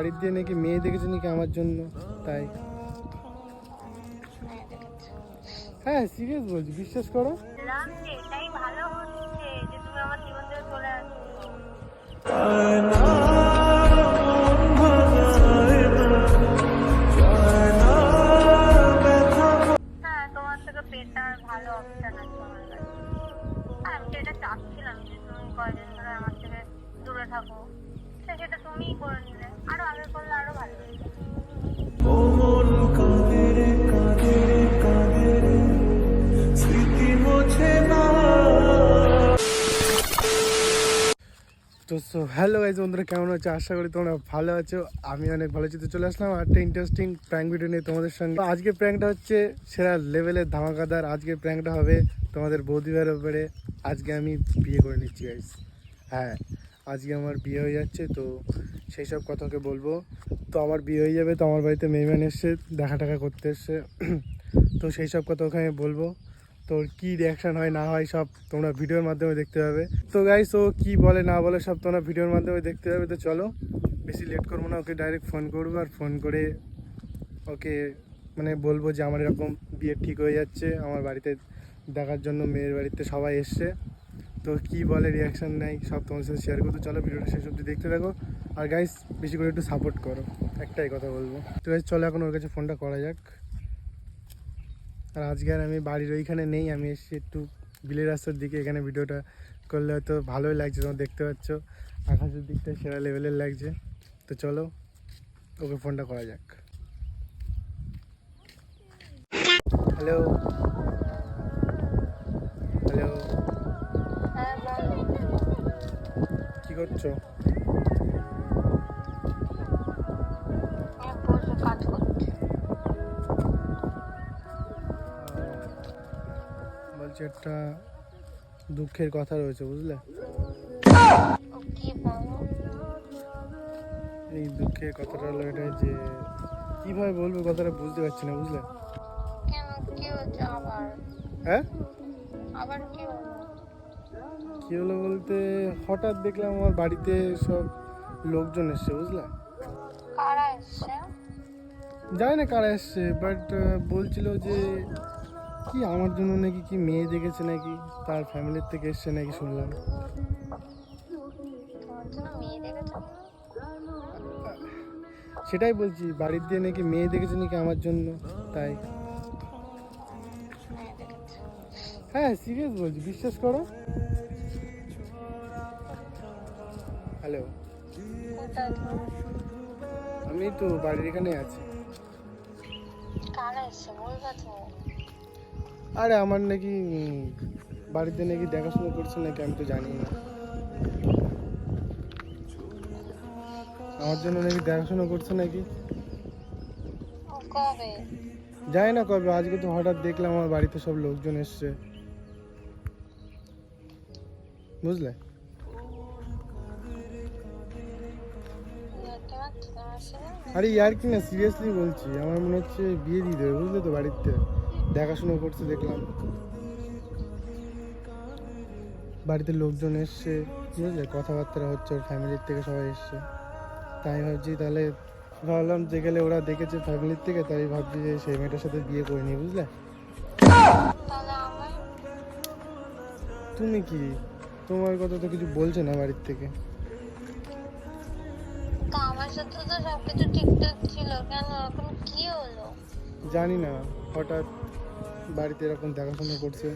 বাড়ির দিয়ে নাকি মেয়ে দেখেছে নাকি আমার জন্য? তাই। হ্যাঁ সিরিয়াস বলছি, বিশ্বাস করো। ভালো আমার হ্যাঁ আমি চাচ্ছিলাম যে তুমি ধরে আমার থেকে দূরে থাকো। সেটা তুমিই করে তো সো হ্যালো গাইজ বন্ধুরা, কেমন আছো? আশা করি তোমরা ভালো আছো। আমি অনেক ভালো আছি। তো চলে আসলাম একটা ইন্টারেস্টিং প্র্যাঙ্ক ভিডিও নিয়ে তোমাদের সঙ্গে। আজকে প্র্যাঙ্কটা হচ্ছে সেরা লেভেলের ধামাকাদার। আজকে প্র্যাঙ্কটা হবে তোমাদের বৌদি ভাইয়ের ব্যাপারে আজকে আমি বিয়ে করে নিচ্ছি গাইজ হ্যাঁ। আজকে আমার বিয়ে হয়ে যাচ্ছে, তো সেই সব কথাকে বলব। তো আমার বিয়ে হয়ে যাবে, তো আমার বাড়িতে মেহমান এসছে, দেখা টাকা করতে এসছে। তো সেই সব কথা ওখানে বলব। তোর কী রিয়াকশন হয়, না হয় সব তোমরা ভিডিওর মাধ্যমে দেখতে পাবে। তো গাইস ও কী বলে, না বলে সব তোমরা ভিডিওর মাধ্যমে দেখতে পাবে। তো চলো, বেশি লেট করব না, ওকে ডাইরেক্ট ফোন করব আর ফোন করে ওকে মানে বলব যে আমার এরকম বিয়ে ঠিক হয়ে যাচ্ছে। আমার বাড়িতে দেখার জন্য মেয়ের বাড়িতে সবাই এসছে। তো কি বলে রিয়াকশান নেয়, সব তোমার সাথে শেয়ার করতে চলো ভিডিওটা শেষ অব্দি দেখতে থাকো। আর গাইস বেশি করে একটু সাপোর্ট করো। একটাই কথা বলব। তো চলো এখন ওর কাছে ফোনটা করা যাক। আর আজকে আর আমি বাড়ির ওইখানে নেই, আমি এসে একটু বিলের রাস্তার দিকে এখানে ভিডিওটা করলে হয়তো ভালোই লাগছে, তোমরা দেখতে পাচ্ছ। আকাশের দিকটা সেরা লেভেলের লাগছে। তো চলো, ওকে ফোনটা করা যাক। হ্যালো করছ। করছি বলছি একটা দুঃখের কথা রয়েছে বুঝলে? এই দুঃখের কথাটা হলো এটা যে কীভাবে বলব কথাটা বুঝতে পারছি না বুঝলে? হচ্ছে হ্যাঁ? আবার কি কি হলো বলতে? হঠাৎ দেখলাম আমার বাড়িতে সব লোকজন এসছে বুঝলে? কারা এসছে? জানি না কারা এসছে বাট বলছিল যে কি আমার জন্য নাকি কি মেয়ে দেখেছে নাকি? তার ফ্যামিলির থেকে এসছে নাকি শুনলাম। সেটাই বলছি বাড়ির দিয়ে নাকি মেয়ে দেখেছে নাকি আমার জন্য? তাই। হ্যাঁ সিরিয়াস বলছি বিশ্বাস করো। হ্যালো আমি তো বাড়ির এখানে আছি। আরে আমার নাকি বাড়িতে নাকি দেখাশোনা করছে নাকি আমি তো জানি না। আমার জন্য নাকি দেখাশোনা করছে নাকি? জানি না কবে আজকে তো হঠাৎ দেখলাম আমার বাড়িতে সব লোকজন এসছে। বুঝলে? আরে ইয়ার কি না সিরিয়াসলি বলছি? আমার মনে হচ্ছে বিয়ে দিয়ে দেবে, বুঝলে তো বাড়িতে? দেখাশোনা করছে, দেখলাম। বাড়িতে লোকজন এসছে বুঝলে কথাবার্তা হচ্ছে, ওর ফ্যামিলির থেকে সবাই এসছে। তাই ভাবছি তাহলে, ভাবলাম যে গেলে ওরা দেখেছে ফ্যামিলির থেকে, তাই ভাবছি যে সেই মেয়েটার সাথে বিয়ে করে নি বুঝলে? তুমি কি? তোমার কথা তো কিছু বলছে না বাড়ির থেকে। তো সবকিছু ঠিকঠাক ছিল। কেন? এখন কি হলো? জানি না হঠাৎ বাড়িতে এরকম দেখাশোনা করছে।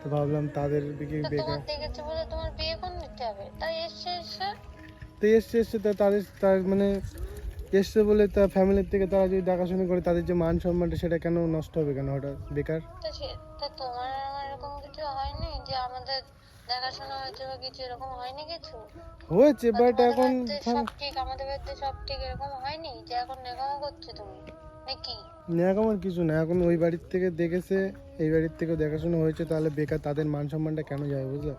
তো ভাবলাম তাদের দিকে বেকার তোমার দেখেছে বলে তোমার বিয়ে করে নিতে হবে। তাই এসছে এসছে? তো এসছে এসছে। তা তাদের তার মানে এসছে বলে তার ফ্যামিলির থেকে তারা যদি দেখাশোনা করে তাদের যে মান সম্মানটা সেটা কেন নষ্ট হবে কেন হঠাৎ? বেকার? তো তোমার আমার এরকম কিছু হয়নি যে আমাদের দেখাশোনা হয়েছে কিছু এরকম হয়নি কিছু? হয়েছে বাট এখন সব ঠিক আমাদের বাড়িতে সব ঠিক এরকম হয়নি? যে এখন নেকামো করছ তুমি নাকি? ন্যাকামার কিছু না এখন ওই বাড়ির থেকে দেখেছে এই বাড়ির থেকে দেখাশোনা হয়েছে তাহলে বেকার তাদের মান সম্মানটা কেন যাবে বুঝলে?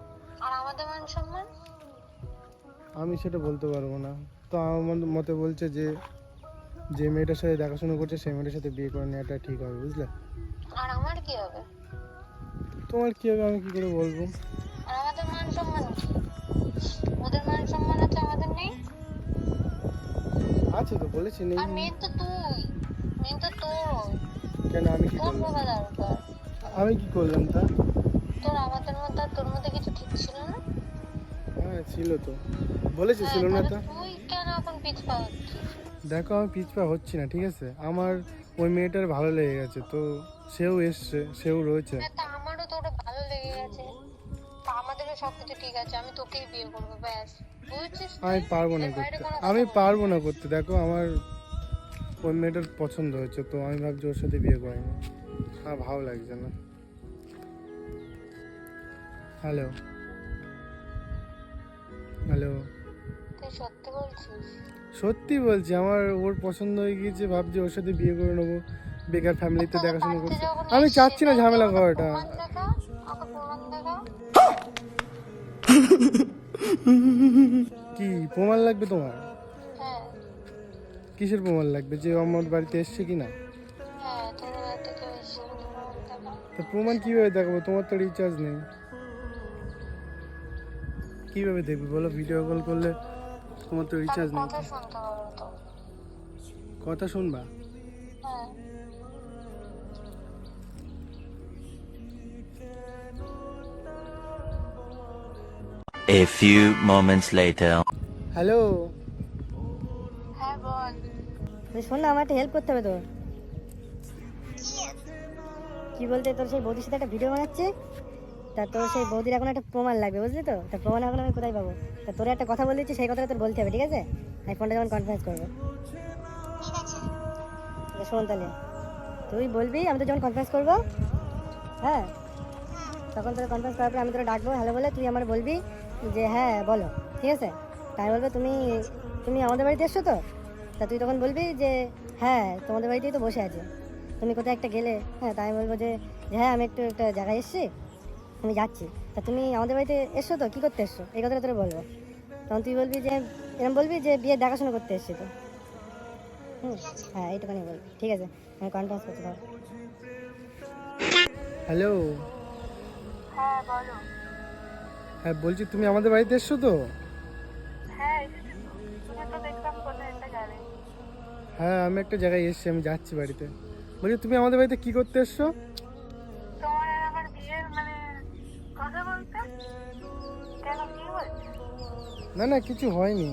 আর আমাদের মান সম্মান আমি সেটা বলতে পারব না। তো আমার মতে বলছে যে যে মেয়েটার সাথে দেখাশোনা করছে সেই মেয়েটার সাথে বিয়ে করে নেওয়াটা ঠিক হবে বুঝলে? আর আমার কি হবে? তোমার কি হবে আমি কি করে বলব? সম্মান ওদের মান সম্মান আছে আমাদের নেই? আছে তো বলেছি নেই আর তো তুই। তো কেন আমি কি করলাম? আমি কি করলাম তা? তোর আমাদের মধ্যে তোর মধ্যে কিছু ঠিক ছিল না? হ্যাঁ ছিল তো। বলেছি হ্যাঁ, ছিল না তা? তুই কেন এখন পিছপা হচ্ছিস? দেখো আমি পিছপা হচ্ছি না ঠিক আছে? আমার ওই মেয়েটার ভালো লেগে গেছে তো সেও এসছে সেও রয়েছে। তা আমাদেরও সব কিছু ঠিক আছে আমি তোকেই বিয়ে করব ব্যাস। বুঝছিস আমি পারব না করতে। আমি পারব না করতে। দেখো আমার ওই মেয়েটার পছন্দ হয়েছে তো আমি ভাবছি ওর সাথে বিয়ে করি না আমার ভালো লাগছে না। হ্যালো হ্যালো সত্যি বলছিস? সত্যি বলছি আমার ওর পছন্দ হয়ে গিয়েছে ভাবছি ওর সাথে বিয়ে করে নেব। বেকার ফ্যামিলিতে দেখাশোনা যখন আমি চাচ্ছি না ঝামেলা করাটা। কি প্রমাণ লাগবে তোমার? হ্যাঁ কিসের প্রমাণ লাগবে? যে আমার বাড়িতে এসছে কি না হ্যাঁ প্রমাণ। কীভাবে দেখাবো? তোমার তো রিচার্জ নেই। কীভাবে দেখবি? বলো ভিডিও কল করলে তোমার তো রিচার্জ নেই। কথা শুনবা? A few moments later. Hello হ্যাঁ বল। শোন না আমার একটা হেল্প করতে হবে তোর। কি বলতে তোর সেই বৌদির সাথে একটা ভিডিও বানাচ্ছে। তা তোর সেই বৌদির এখন একটা প্রমাণ লাগবে বুঝলি তো? তা প্রমাণ এখন আমি কোথায় পাবো? তা তোর একটা কথা বলেছি সেই কথাটা তোর বলতে হবে ঠিক আছে? আমি ফোনটা যখন কনফারেন্স করব। শোন তাহলে তুই বলবি আমি তো যখন কনফারেন্স করব হ্যাঁ? তখন তোর কনফারেন্স করার পরে আমি তোর ডাকবো হ্যালো বলে তুই আমার বলবি যে হ্যাঁ বলো ঠিক আছে? তাই বলবে তুমি তুমি আমাদের বাড়িতে এসছো তো? তা তুই তখন বলবি যে হ্যাঁ তোমাদের বাড়িতেই তো বসে আছে। তুমি কোথায় একটা গেলে? হ্যাঁ তাই বলব যে হ্যাঁ আমি একটু একটা জায়গায় এসেছি আমি যাচ্ছি। তা তুমি আমাদের বাড়িতে এসছো তো? কী করতে এসছো? এই কথাটা তোর বলব। তখন তুই বলবি যে এরকম বলবি যে বিয়ে দেখাশোনা করতে এসছি তো। হুম হ্যাঁ এইটুখানি বল ঠিক আছে আমি কনফারেন্স করতে ধর হ্যালো হ্যাঁ বলো। হ্যাঁ বলছি তুমি আমাদের বাড়িতে এসছো তো? হ্যাঁ হ্যাঁ আমি একটা জায়গায় এসেছি আমি যাচ্ছি বাড়িতে। বলছি তুমি আমাদের বাড়িতে কি করতে এসছো? মানে না না কিছু হয়নি।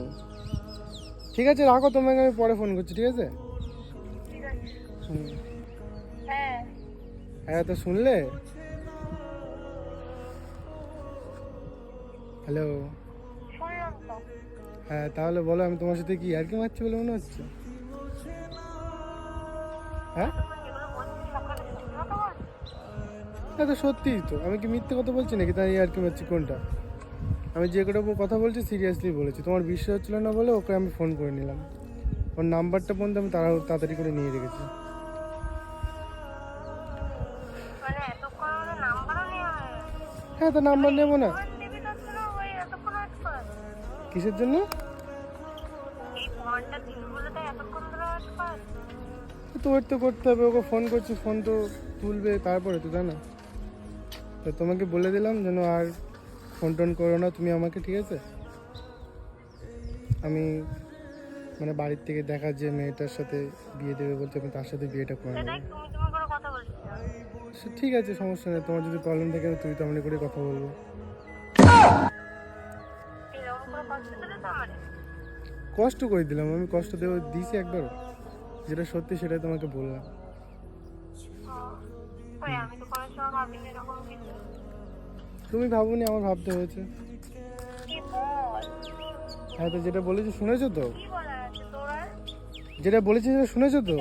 ঠিক আছে রাখো তোমাকে আমি পরে ফোন করছি ঠিক আছে? হ্যাঁ। হ্যাঁ তো শুনলে? হ্যালো হ্যাঁ তাহলে বলো আমি তোমার সাথে কি আর কি মারছি বলে মনে হচ্ছে? হ্যাঁ? তো সত্যিই তো। আমি কি মিথ্যে কথা বলছি নাকি? তাই আর কি মারছি কোনটা? আমি যে কটা কথা বলছি সিরিয়াসলি বলেছি। তোমার বিশ্বাস হচ্ছিল না বলে ওকে আমি ফোন করে নিলাম। ওর নাম্বারটা পর্যন্ত আমি তাড়া তাড়াতাড়ি করে নিয়ে রেখেছি। মানে হ্যাঁ তো নাম্বার নেব না। কিসের জন্য? তো ওয়েট তো করতে হবে ওকে ফোন করছি ফোন তো তুলবে তারপরে তো তাই না তো তোমাকে বলে দিলাম যেন আর ফোন টোন করো না তুমি আমাকে ঠিক আছে? আমি মানে বাড়ির থেকে দেখা যে মেয়েটার সাথে বিয়ে দেবে বলতে আমি তার সাথে বিয়েটা করে নেব। ঠিক আছে সমস্যা নেই তোমার যদি প্রবলেম থাকে তুই তো আমি করে কথা বলব। কষ্ট করে দিলাম আমি কষ্ট দেবো দিয়েছি একবার। যেটা সত্যি সেটাই তোমাকে বললাম। তুমি ভাবুনি আমার ভাবতে হয়েছে। হ্যাঁ তো যেটা বলেছি শুনেছো তো? যেটা বলেছি সেটা শুনেছো তো?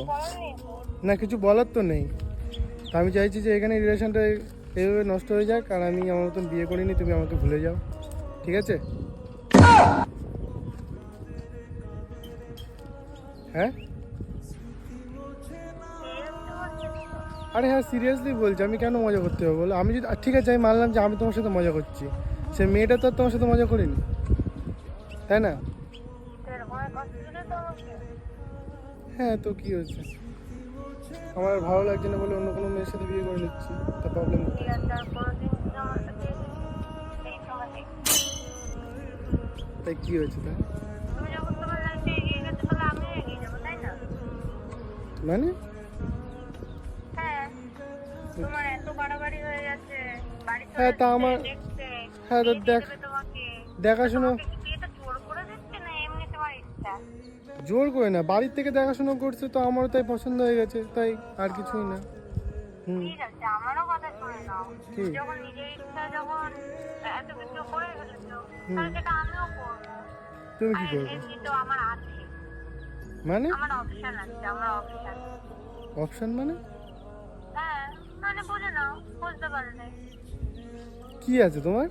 না কিছু বলার তো নেই। তা আমি চাইছি যে এখানে রিলেশনটা এইভাবে নষ্ট হয়ে যাক আর আমি আমার মতন বিয়ে করিনি তুমি আমাকে ভুলে যাও। ঠিক আছে? হ্যাঁ? আরে হ্যাঁ সিরিয়াসলি বলছি, আমি কেন মজা করতে হবে বলো? আমি যদি ঠিক আছে, আমি মানলাম যে আমি তোমার সাথে মজা করছি। সে মেয়েটা তো তোমার সাথে মজা করিনি। তাই না? হ্যাঁ তো কি হয়েছে? আমার ভালো লাগছে না বলে অন্য কোনো মেয়ের সাথে বিয়ে করে নিচ্ছি, তা প্রবলেম। তাই কি হয়েছে তা মানে? হ্যাঁ তোমার এত বাড়াবাড়ি হয়ে হ্যাঁ, তা আমার- হ্যাঁ, তো দেখ- দেখাশুনো জোর করে না বাড়ির থেকে দেখাশোনা করছে তো আমারও তাই পছন্দ হয়ে গেছে তাই আর কিছুই না। হুম। ঠিক আছে আমারও কথা শুনে নাও। কি? যখন নিজের ইচ্ছা যখন এত কিছু করে ফেলেছো তাহলে সেটা আমিও করব। তুমি কি করবে? তো আমার আছে মানে? আমার অপশন আছে আমার অপশন অপশন মানে? হ্যাঁ মানে নাও বুঝতে পারলে কি আছে তোমার?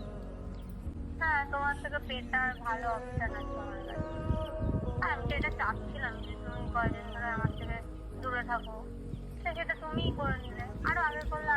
হ্যাঁ তোমার থেকে বেটার ভালো অপশন আছে আমার কাছে। আমি তো এটা চাচ্ছিলাম যে তুমি কয়দিন ধরে আমার থেকে দূরে থাকো। সেটা তুমিই করে নিলে। আরও আগে করলে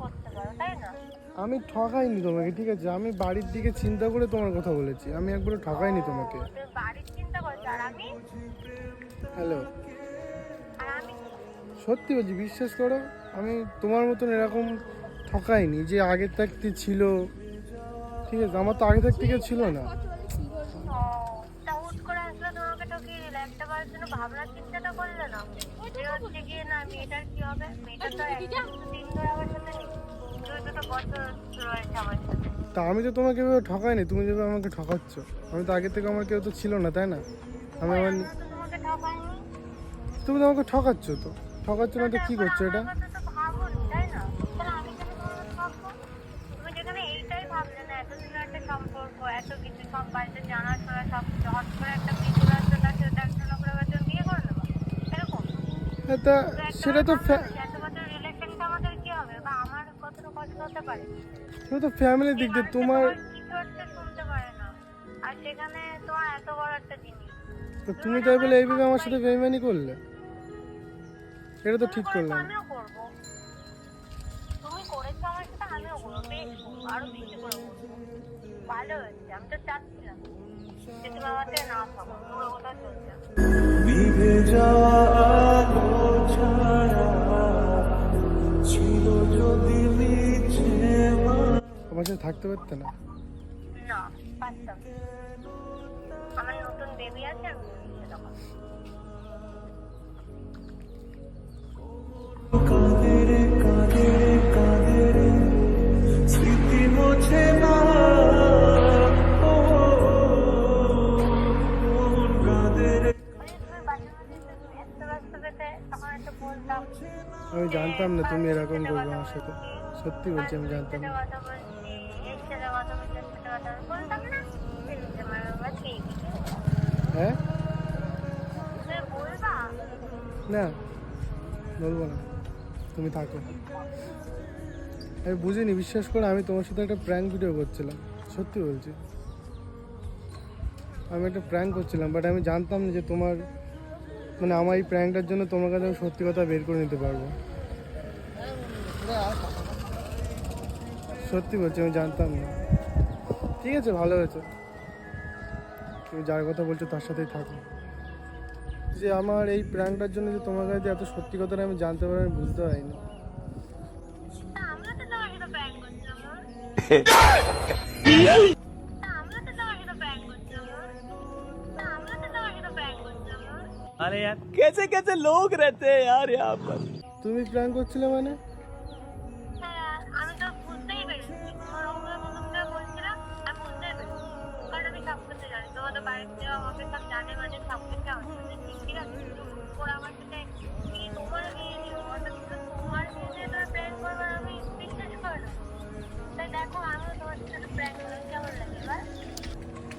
করতে পারো তাই না? আমি ঠকাইনি তোমাকে ঠিক আছে? আমি বাড়ির দিকে চিন্তা করে তোমার কথা বলেছি। আমি একবারও ঠকাইনি তোমাকে। হ্যালো। সত্যি বলছি বিশ্বাস করো আমি তোমার মতন এরকম ঠকাইনি যে আগের থাকতে ছিল। ঠিক আছে আমার তো আগে থাকতে কেউ ছিল না। তা আমি তো তোমাকে এভাবে ঠকাইনি, তুমি যেভাবে আমাকে ঠকাচ্ছ। আমি তো আগে থেকে আমার কেউ তো ছিল না, তাই না? আমি আমার তুমি তো আমাকে ঠকাচ্ছ তো। ঠকাচ্ছ না তো কি করছ এটা আমার কথা তো ভাবোনি, তাই না? তাহলে আমি কেন তোমাকে ঠকবো? তুমি যেখানে এইটাই ভাবলে না, এতদিনের একটা সম্পর্ক, এত কিছু সব বাড়িতে জানাশোনা, সব কিছু, হঠাৎ করে একটা মেয়ে চলে আসলো, তার সাথে দেখাশোনা করে এবার তুমি বিয়ে করে নেবা? এরকম? হ্যাঁ, তা তো একটা সেটা তো বার ফ্যা- ভাবলে যে এত বছর relationটা আমাদের কি হবে? বা আমার কতটা কষ্ট হতে পারে? সেটা তো ফ্যামিলির দিক দিয়ে মানুষটা তোমার কিছু একটা শুনতে পারে না। আর সেখানে তোমার এত বড় একটা জিনিস তো তুমি তাই বলে এইভাবে আমার সাথে বেইমানি করলে। এটা তো ঠিক করলে না। আমিও করব তুমি করেছ আমার সাথে আমিও করব। বেশ করব আরও বেশি করে করব। ভালো হয়েছে আমি তো চাচ্ছিলাম। যে তুমি আমার থেকে না থাকো দূরে কোথাও চলছে আমার সাথে থাকতে পারতে না? না পারতাম না। আমার নতুন বেবি আছে আমি বলছি তখন কাঁদের কাঁদের কাঁদের স্মৃতি মোছে না। ও মন আমি জানতাম না তুমি এরকম করবে আমার সাথে। সত্যি বলছি আমি জানতাম না। হ্যাঁ? না বলব না। তুমি থাকো। আমি বুঝিনি বিশ্বাস করে আমি তোমার সাথে একটা প্র্যাঙ্ক ভিডিও করছিলাম। সত্যি বলছি। আমি একটা প্র্যাঙ্ক করছিলাম বাট আমি জানতাম না যে তোমার মানে আমার এই প্র্যাঙ্কটার জন্য তোমার কাছে আমি সত্যি কথা বের করে নিতে পারব। সত্যি বলছি আমি জানতাম না। ঠিক আছে ভালো হয়েছে। তুমি যার কথা বলছো তার সাথেই থাকো যে আমার এই প্র্যাঙ্কটার জন্য যে তোমার কাছে এত সত্যি কথাটা আমি জানতে পারি আমি বুঝতে পারিনি তা আমরা তো তোমার সাথে প্র্যাঙ্ক করছিলাম না? তা আমরা তো তোমার সাথে প্র্যাঙ্ক করছিলাম না? তা আমরা তো তোমার সাথে প্র্যাঙ্ক করছিলাম না? अरे यार कैसे कैसे लोग रहते हैं यार यहाँ पर তুমি প্র্যাঙ্ক করছিলে মানে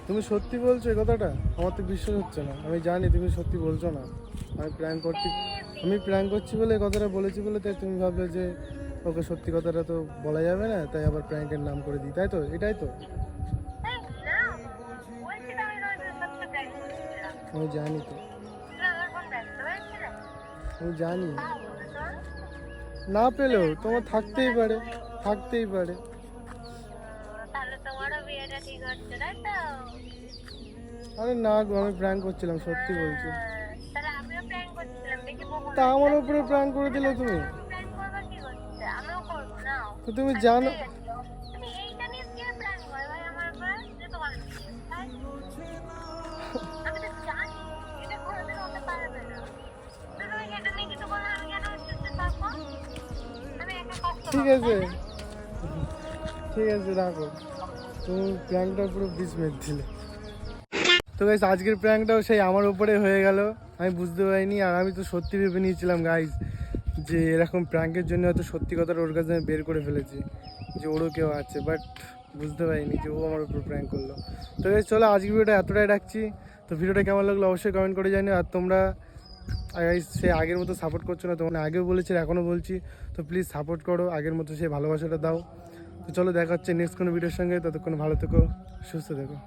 তুমি সত্যি বলছো এই কথাটা? আমার তো বিশ্বাস হচ্ছে না। আমি জানি তুমি সত্যি বলছো না। আমি প্র্যাঙ্ক করছি। আমি প্র্যাঙ্ক করছি বলে এই কথাটা বলেছি বলে তাই তুমি ভাবলে যে ওকে সত্যি কথাটা তো বলা যাবে না, তাই আবার প্র্যাঙ্কের নাম করে দিই। তাই তো? এটাই তো? আমি জানি তো। আমি জানি। না পেলেও তোমার থাকতেই পারে থাকতেই পারে। আরে না গো আমি প্র্যাঙ্ক করছিলাম সত্যি বলছি। হ্যাঁ, বকুল তা আমার উপরে প্র্যাঙ্ক করে দিলে তুমি? তো তুমি জানো কষ্ট ঠিক আছে। ঠিক আছে রাখো। তুমি প্র্যাঙ্কটা পুরো বিস্মেট দিলে। তো গাইস আজকের প্র্যাঙ্কটাও সেই আমার উপরে হয়ে গেল। আমি বুঝতে পারিনি আর আমি তো সত্যি ভেবে নিয়েছিলাম গাইস যে এরকম প্র্যাঙ্কের জন্য হয়তো সত্যি কথাটা ওর কাছে আমি বের করে ফেলেছি, যে ওরও কেউ আছে বাট বুঝতে পারিনি যে ও আমার উপর প্র্যাঙ্ক করল। তো গাইস চলো আজকের ভিডিওটা এতটাই রাখছি। তো ভিডিওটা কেমন লাগল অবশ্যই কমেন্ট করে জানিও। আর তোমরা সে আগের মতো সাপোর্ট করছ না তোমরা আগেও বলেছি এখনও বলছি, তো প্লিজ সাপোর্ট করো। আগের মতো সেই ভালোবাসাটা দাও। তো চলো দেখা হচ্ছে নেক্সট কোনো ভিডিওর সঙ্গে ততক্ষণ ভালো থেকো সুস্থ থেকো।